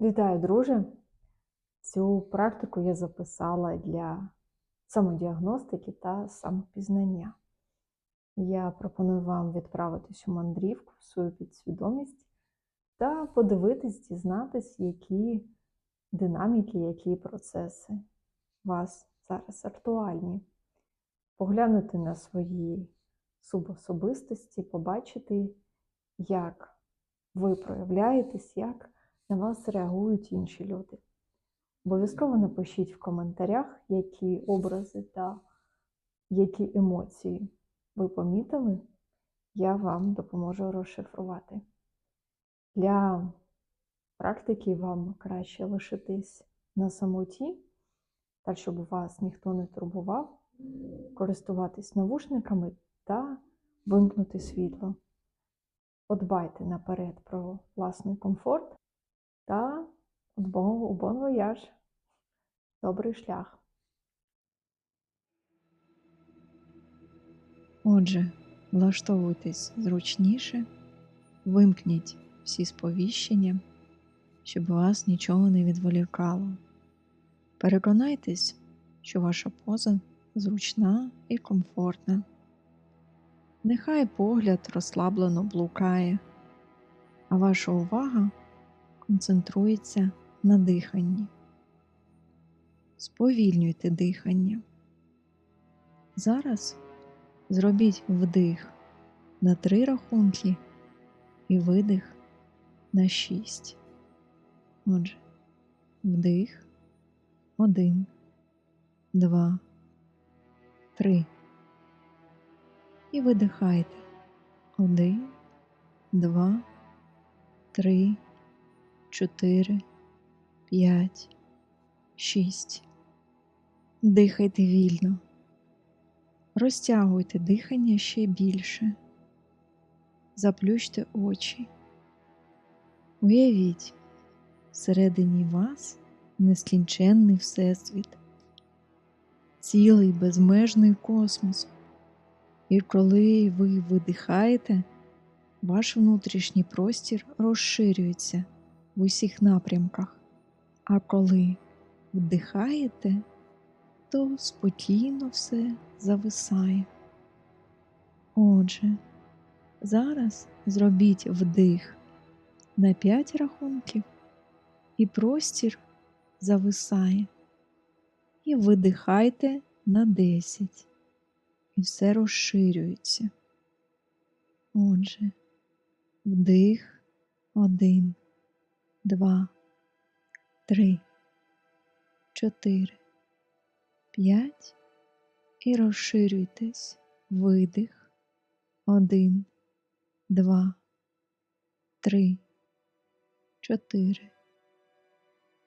Вітаю, друже! Цю практику я записала для самодіагностики та самопізнання. Я пропоную вам відправитись у мандрівку в свою підсвідомість та подивитись, дізнатись, які динаміки, які процеси вас зараз актуальні. Поглянути на свої субособистості, побачити, як ви проявляєтесь, як на вас реагують інші люди. Обов'язково напишіть в коментарях, які образи та які емоції ви помітили, я вам допоможу розшифрувати. Для практики вам краще лишитись на самоті, так щоб вас ніхто не турбував, користуватись навушниками та вимкнути світло. Подбайте наперед про власний комфорт та бон вояж. Добрий шлях. Отже, влаштовуйтесь зручніше, вимкніть всі сповіщення, щоб вас нічого не відволікало. Переконайтесь, що ваша поза зручна і комфортна. Нехай погляд розслаблено блукає, а ваша увага концентрується на диханні. Сповільнюйте дихання. Зараз зробіть вдих на три рахунки і видих на шість. Отже, вдих, один, два, три. І видихайте. Один, два, три, чотири, п'ять, шість. Дихайте вільно. Розтягуйте дихання ще більше. Заплющте очі. Уявіть, всередині вас нескінченний Всесвіт, цілий безмежний космос. І коли ви видихаєте, ваш внутрішній простір розширюється в усіх напрямках, а коли вдихаєте, то спокійно все зависає. Отже, зараз зробіть вдих на 5 рахунків, і простір зависає. І видихайте на 10. І все розширюється. Отже, вдих один, два, три, чотири, п'ять і розширюйтесь. Видих. Один, два, три, чотири,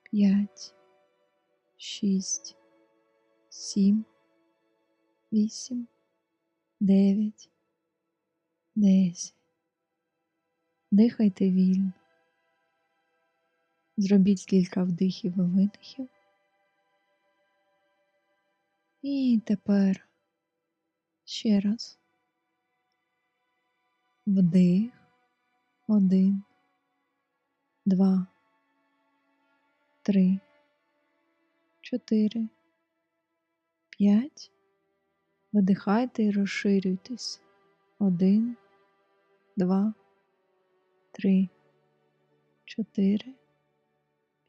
п'ять, шість, сім, вісім, дев'ять, десять. Дихайте вільно. Зробіть кілька вдихів і видихів. І тепер ще раз. Вдих. Один, два, три, чотири, п'ять. Видихайте і розширюйтесь. Один, два, три, чотири,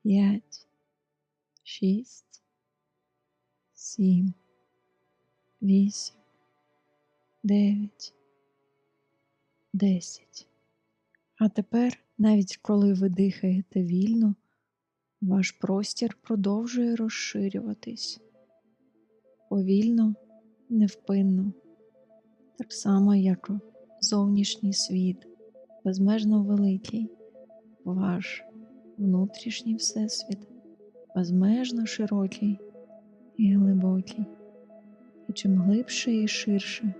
п'ять, шість, сім, вісім, дев'ять, десять. А тепер, навіть коли ви дихаєте вільно, ваш простір продовжує розширюватись повільно, невпинно, так само, як зовнішній світ, безмежно великий, ваш внутрішній всесвіт, безмежно широкий і глибокий. І чим глибше і ширше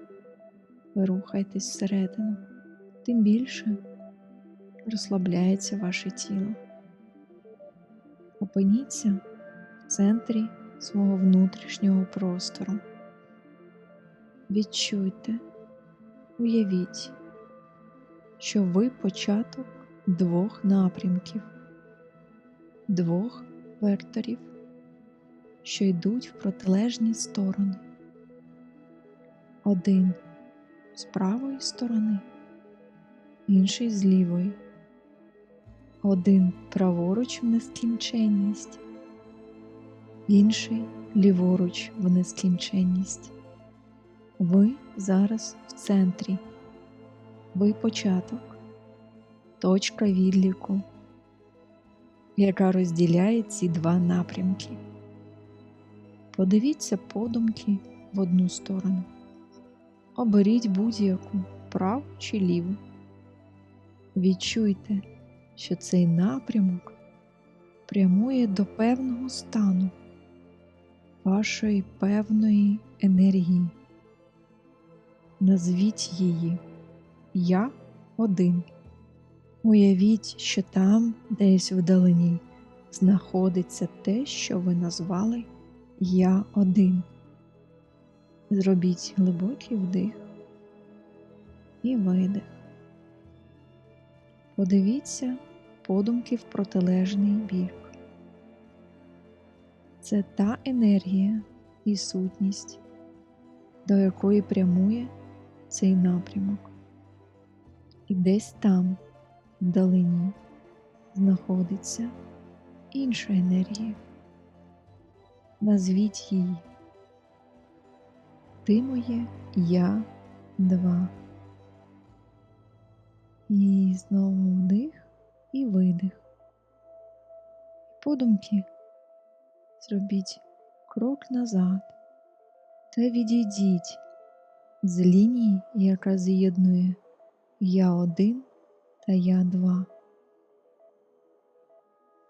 ви рухаєтесь всередину, тим більше розслабляється ваше тіло. Опиніться в центрі свого внутрішнього простору. Відчуйте, уявіть, що ви початок двох напрямків. Двох векторів, що йдуть в протилежні сторони. Один з правої сторони, інший з лівої. Один праворуч в нескінченність, інший ліворуч в нескінченність. Ви зараз в центрі. Ви початок, точка відліку, яка розділяє ці два напрямки. Подивіться подумки в одну сторону. Оберіть будь-яку праву чи ліву. Відчуйте, що цей напрямок прямує до певного стану вашої певної енергії. Назвіть її Я один. Уявіть, що там, десь вдалині, знаходиться те, що ви назвали Я один. Зробіть глибокий вдих і видих. Подивіться подумки в протилежний бік. Це та енергія і сутність, до якої прямує цей напрямок. І десь там, вдалині, знаходиться інша енергія. Назвіть її. Ти моє я два. І знову вдих і видих. Подумки зробіть крок назад та відійдіть з лінії, яка з'єднує я один та я два.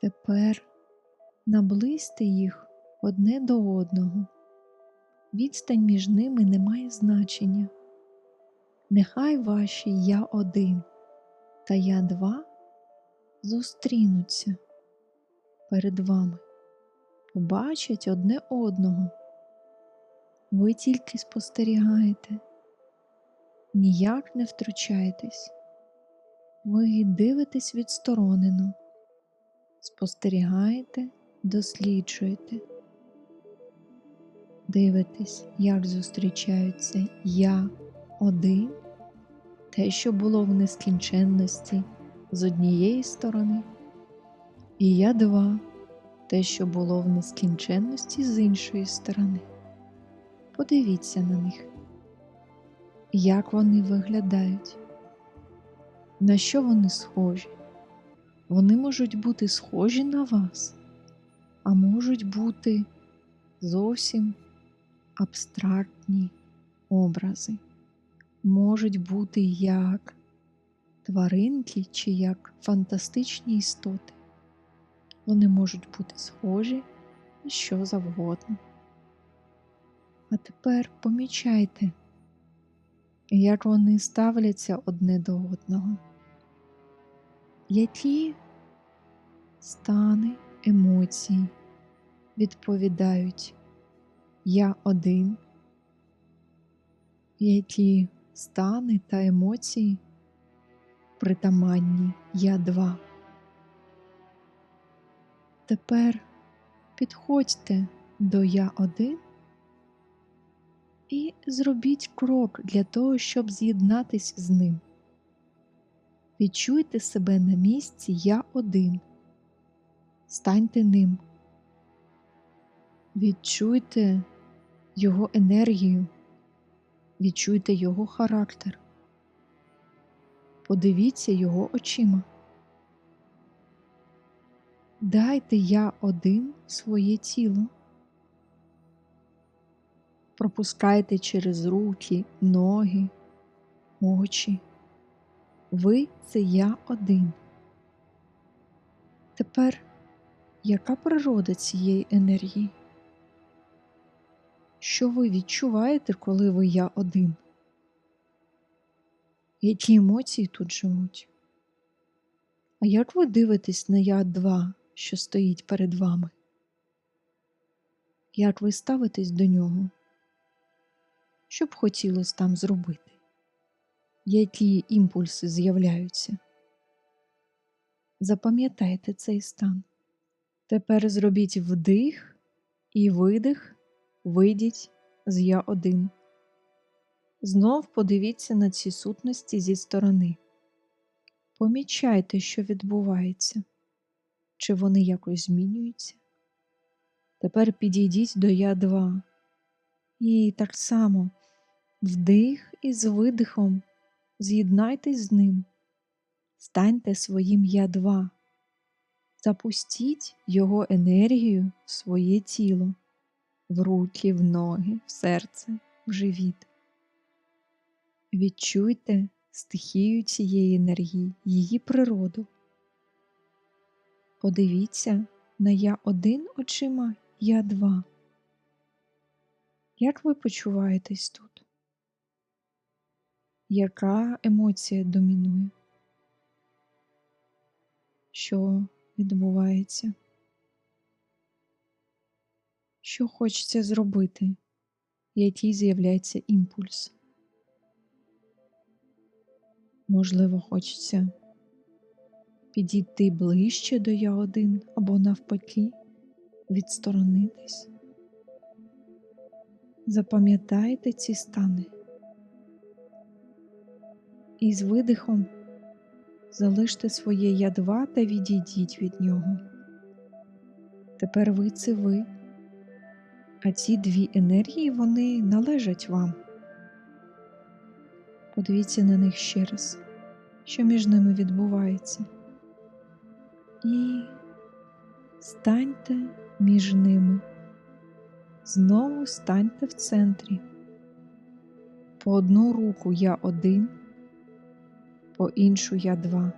Тепер наблизьте їх одне до одного. Відстань між ними не має значення. Нехай ваші я один та я два зустрінуться перед вами, побачать одне одного. Ви тільки спостерігаєте, ніяк не втручаєтесь. Ви дивитесь відсторонено, спостерігаєте, досліджуєте. Дивитесь, як зустрічаються я один, те, що було в нескінченності з однієї сторони, і я два, те, що було в нескінченності з іншої сторони. Подивіться на них, як вони виглядають, на що вони схожі. Вони можуть бути схожі на вас, а можуть бути зовсім абстрактні образи, можуть бути як тваринки чи як фантастичні істоти. Вони можуть бути схожі на що завгодно. А тепер помічайте, як вони ставляться одне до одного, які стани емоцій відповідають Я один, які стани та емоції притаманні Я два. Тепер підходьте до Я один і зробіть крок для того, щоб з'єднатись з ним. Відчуйте себе на місці Я один. Станьте ним. Відчуйте його енергію, відчуйте його характер. Подивіться його очима. Дайте я один своє тіло. Пропускайте через руки, ноги, очі. Ви це я один. Тепер яка природа цієї енергії? Що ви відчуваєте, коли ви я один? Які емоції тут живуть? А як ви дивитесь на я два, що стоїть перед вами? Як ви ставитесь до нього? Що б хотілося там зробити? Які імпульси з'являються? Запам'ятайте цей стан. Тепер зробіть вдих і видих, вийдіть з я один. Знов подивіться на ці сутності зі сторони. Помічайте, що відбувається, чи вони якось змінюються. Тепер підійдіть до я 2 і так само вдих із видихом з'єднайтесь з ним, станьте своїм я 2 запустіть його енергію в своє тіло, в руки, в ноги, в серце, в живіт. Відчуйте стихію цієї енергії, її природу. Подивіться на я один очима, я два. Як ви почуваєтесь тут? Яка емоція домінує? Що відбувається? Що хочеться зробити? Який з'являється імпульс? Можливо, хочеться підійти ближче до я один або навпаки відсторонитись. Запам'ятайте ці стани. І з видихом залиште своє ядва та відійдіть від нього. Тепер ви це ви, а ці дві енергії вони належать вам. Подивіться на них ще раз, що між ними відбувається. І станьте між ними. Знову станьте в центрі. По одну руку я один, по іншу я два.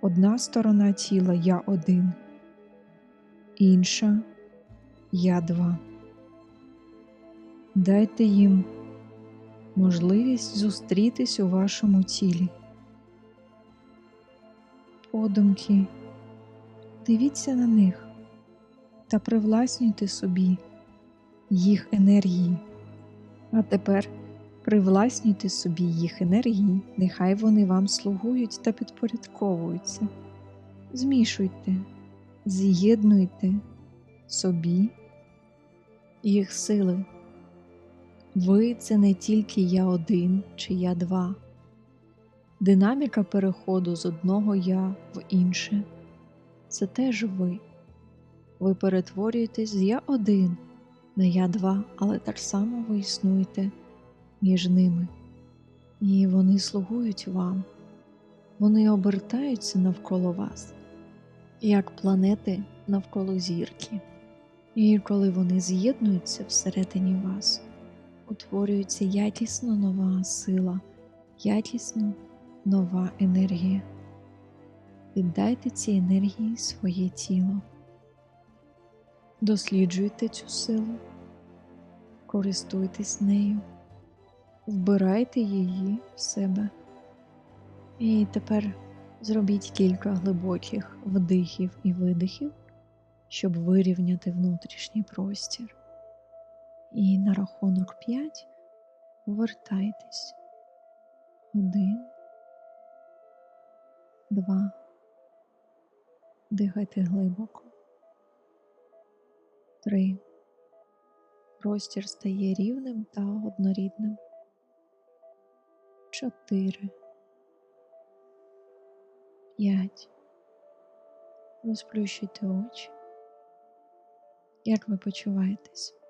Одна сторона тіла я один, інша я два. Дайте їм можливість зустрітись у вашому тілі. Подумки, дивіться на них та привласнюйте собі їх енергії. А тепер привласнюйте собі їх енергії, нехай вони вам слугують та підпорядковуються. Змішуйте, з'єднуйте собі їх сили. Ви це не тільки я один чи я два. Динаміка переходу з одного я в інше це теж ви. Ви перетворюєтесь з я один на я два, але так само ви існуєте між ними. І вони слугують вам, вони обертаються навколо вас, як планети навколо зірки. І коли вони з'єднуються всередині вас, утворюється якісно нова сила, якісно нова енергія. Віддайте цій енергії своє тіло. Досліджуйте цю силу, користуйтесь нею, вбирайте її в себе. І тепер зробіть кілька глибоких вдихів і видихів, щоб вирівняти внутрішній простір. І на рахунок 5 повертайтесь. Один, два. Дихайте глибоко. Три. Простір стає рівним та однорідним. Чотири. П'ять. Розплющуйте очі. Як ви почуваєтесь?